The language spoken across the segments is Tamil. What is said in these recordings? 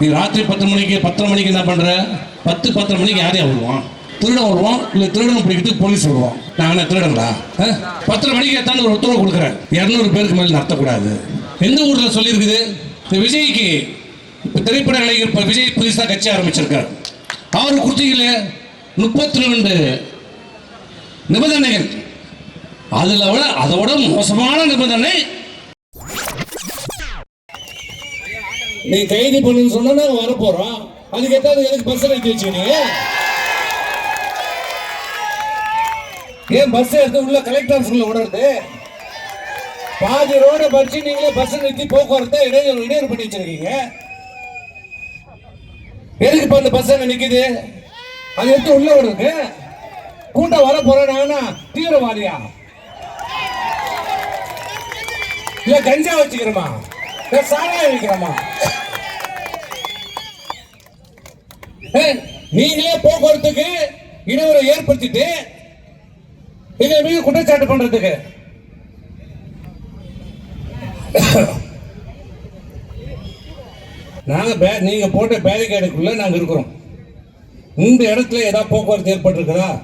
நீ ராத்திரி பத்து மணிக்கு பத்தரை மணிக்கு என்ன பண்ற? பத்து பத்தரை மணிக்கு யாரையா வருவான்? திருடன் வருவான் இல்லை திருடன் பிடிக்கிறதுக்கு போலீஸ் வருவான். நான் என்ன திருடங்களா ஆ? பத்தரை மணிக்கு எத்தாந்து ஒரு உத்தரவு கொடுக்குறேன். இரநூறு பேருக்கு மேலே நடத்தக்கூடாது. எந்த ஊரில் சொல்லியிருக்குது? இந்த விஜய்க்கு இப்போ திரைப்பட கலைஞர் இப்போ விஜய் புதுசாக கட்சி ஆரம்பிச்சிருக்காரு. அவர் கொடுத்தீங்களே முப்பத்தி ரெண்டு நிபந்தனைகள். அதில் விட அதை விட மோசமான நிபந்தனை நீ கைது பண்ணுன்னு சொன்னா நாங்க வரப்போறோம். அதுக்கு எதாவது எதுக்கு பஸ் எடுத்து வச்சுக்கிறீங்க ஏன் பஸ் எடுத்து உள்ள கலெக்டர் ஆஃபீஸ்ல விடுறது பாதி ரோட பறிச்சு நீங்களே பஸ் நிறுத்தி போக்குவரத்தை இடையூறு இடையூறு பண்ணி வச்சிருக்கீங்க. எதுக்கு இப்ப அந்த பஸ் நிக்குது? அது எடுத்து உள்ள விடுறது கூட்டம் வர போறேன் தீவிரவாதியா? இல்ல கஞ்சா வச்சுக்கிறோமா? இல்ல சாராயம் வைக்கிறோமா நீங்களே போக்குவரத்துக்கு இடையூறு ஏற்படுத்திட்டு எங்க மீது குற்றச்சாட்டு பண்றதுக்கு. நாங்க பே- நீங்க போட்ட பேரிகேடுக்குள்ள நாங்க இருக்கிறோம். இந்த இடத்துல ஏதாவது போக்குவரத்து ஏற்பட்டிருக்குதா?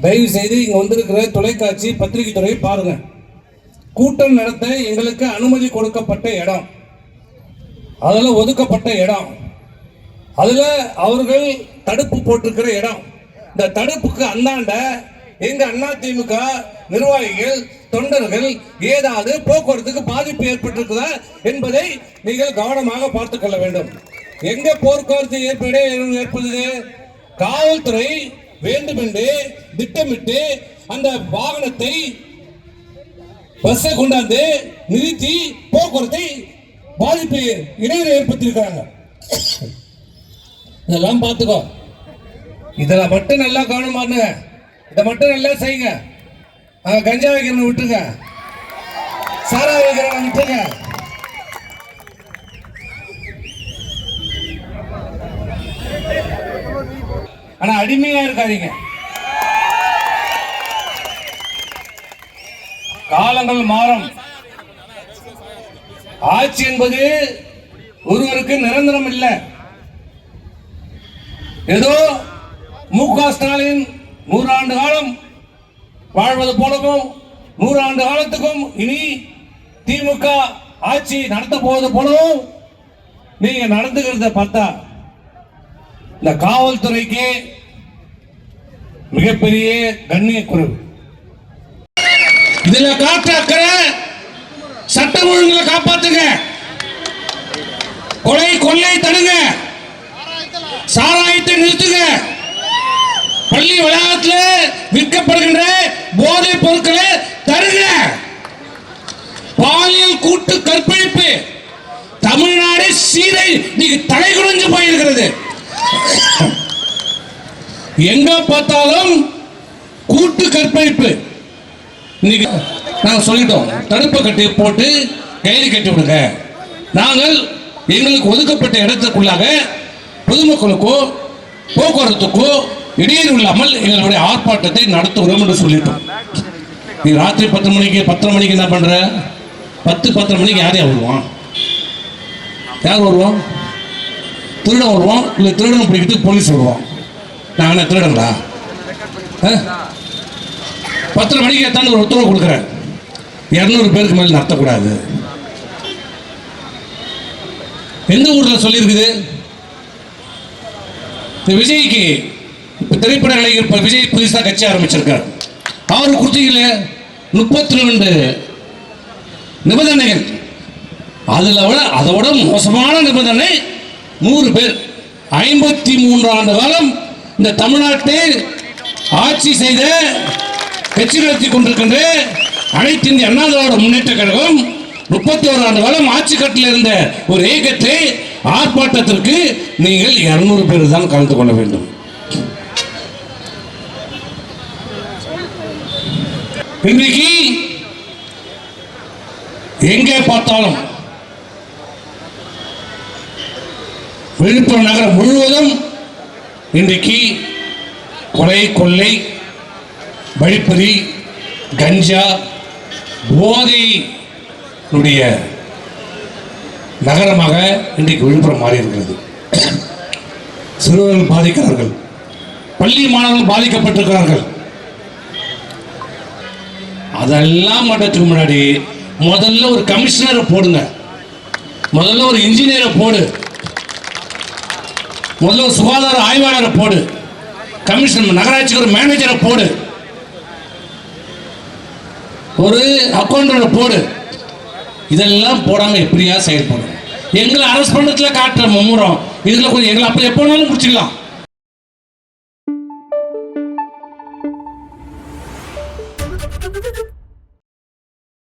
தயவு செய்து இங்க வந்திருக்கிற தொலைக்காட்சி பத்திரிகை துறையை பாருங்க. கூட்டம் நடத்த எங்களுக்கு அனுமதி கொடுக்கப்பட்ட இடம். அதெல்லாம் ஒதுக்கப்பட்ட இடம். அதுல அவர்கள் தடுப்பு போட்டிருக்கிற இடம். இந்த தடுப்புக்கு அந்தாண்ட எங்க அண்ணா திமுக நிர்வாகிகள் தொண்டர்கள் ஏதாவது போக்குவரத்துக்கு பாதிப்பு ஏற்பட்டிருக்குதா என்பதை நீங்கள் கவனமாக பார்த்துக் கொள்ள வேண்டும். எங்க போக்குவரத்து ஏற்பட ஏற்படுது? காவல்துறை வேண்டுமென்று திட்டமிட்டு அந்த வாகனத்தை பஸ்ஸை கொண்டாந்து நிறுத்தி போக்குவரத்தை பாதிப்பு இடையில ஏற்படுத்தியிருக்கிறாங்க. இதெல்லாம் பார்த்துக்கோ. இதில் மட்டும் நல்லா கவனம் பண்ணுங்க இதை மட்டும் நல்லா செய்யுங்க. கஞ்சா வைக்கிறவங்க விட்டுங்க சாரா வைக்கிறவங்க விட்டுங்க ஆனா அடிமையா இருக்காதீங்க. காலங்கள் மாறும். ஆட்சி என்பது ஒருவருக்கு நிரந்தரம் இல்லை. ஏதோ மு க ஸ்டாலின் நூறாண்டு காலம் வாழ்வது போலவும் நூறாண்டு காலத்துக்கும் இனி திமுக ஆட்சி நடத்த போவது போலவும் நீங்க நடந்துக்கிறத பார்த்தா இந்த காவல்துறைக்கு மிகப்பெரிய கண்ணிய குறைவு இதுல காற்று அக்கறை சட்டம் ஒழுங்குல காப்பாத்துங்க. கொலை கொள்ளை தடுங்க. விற்கப்படுகின்ற போதைப் பொருட்களை தருக. பாலியல் கூட்டு கற்பழிப்பு. தமிழ்நாடு சீரை நீங்க தலை குறைஞ்சு போயிருக்கிறது. எங்க பார்த்தாலும் கூட்டு கற்பழிப்பு. இன்னைக்கு நாங்கள் சொல்லிட்டோம் தடுப்பு கட்டி போட்டு கைது கட்டி விடுங்க. நாங்கள் எங்களுக்கு ஒதுக்கப்பட்ட இடத்துக்குள்ளாக பொதுமக்களுக்கோ போக்குவரத்துக்கோ இடையூறு இல்லாமல் எங்களுடைய ஆர்ப்பாட்டத்தை நடத்துகிறோம் என்று சொல்லிட்டோம். நீ ராத்திரி பத்து மணிக்கு பத்தரை மணிக்கு என்ன பண்ற? பத்து பத்தரை மணிக்கு யாரையா வருவான்? யார் வருவான்? திருடன் வருவான் இல்லை திருடன் பிடிக்கிட்டு போலீஸ் வருவான். நான் என்ன திருடங்களா? ஆ? பத்தரை மணிக்கு எத்தான ஒரு உத்தரவு கொடுக்குறேன். இரநூறு பேருக்கு மேலே நடத்தக்கூடாது. எந்த ஊரில் சொல்லியிருக்குது? இந்த விஜய்க்கு திரைப்பட கலைஞர் இப்போ விஜய் புதுசாக கட்சி ஆரம்பிச்சிருக்கார். அவர் கொடுத்தீங்களே முப்பத்தி ரெண்டு நிபந்தனைகள். அதில் விட அதை விட மோசமான நிபந்தனை நூறு பேர். ஐம்பத்தி மூன்று ஆண்டு காலம் இந்த தமிழ்நாட்டை ஆட்சி செய்த கட்சி நடத்தி கொண்டிருக்கின்ற அனைத்து இந்திய அண்ணா திராவிட முன்னேற்ற கழகம் முப்பத்தி ஒரு ஆண்டு காலம் ஆட்சி கட்டில் இருந்த ஒரு இயக்கத்தை ஆர்ப்பாட்டத்திற்கு நீங்கள் இரநூறு பேர் தான் கலந்து கொள்ள வேண்டும். இன்றைக்கு எங்கே பார்த்தாலும் விழுப்புரம் நகரம் முழுவதும் இன்றைக்கு கொலை கொள்ளை வழிப்பறி கஞ்சா போதையினுடைய நகரமாக இன்றைக்கு விழுப்புரம் மாறி இருக்கிறது சிறுவர்கள் பாதிக்கிறார்கள். பள்ளி மாணவர்கள் பாதிக்கப்பட்டிருக்கிறார்கள். அதெல்லாம் பண்ணுறதுக்கு முன்னாடி முதல்ல ஒரு கமிஷனரை போடுங்க. முதல்ல ஒரு இன்ஜினியரை போடு. முதல்ல ஒரு சுகாதார ஆய்வாளரை போடு. கமிஷனர் நகராட்சிக்கு ஒரு மேனேஜரை போடு. ஒரு அக்கௌண்டரை போடு. இதெல்லாம் போடாமல் எப்படியா செயல்படும் எங்களை அரசு பண்ணத்துல காட்டுற மும்முரம். இதில் கொஞ்சம் எங்களை அப்போ எப்போ வேணாலும் முடிச்சுக்கலாம்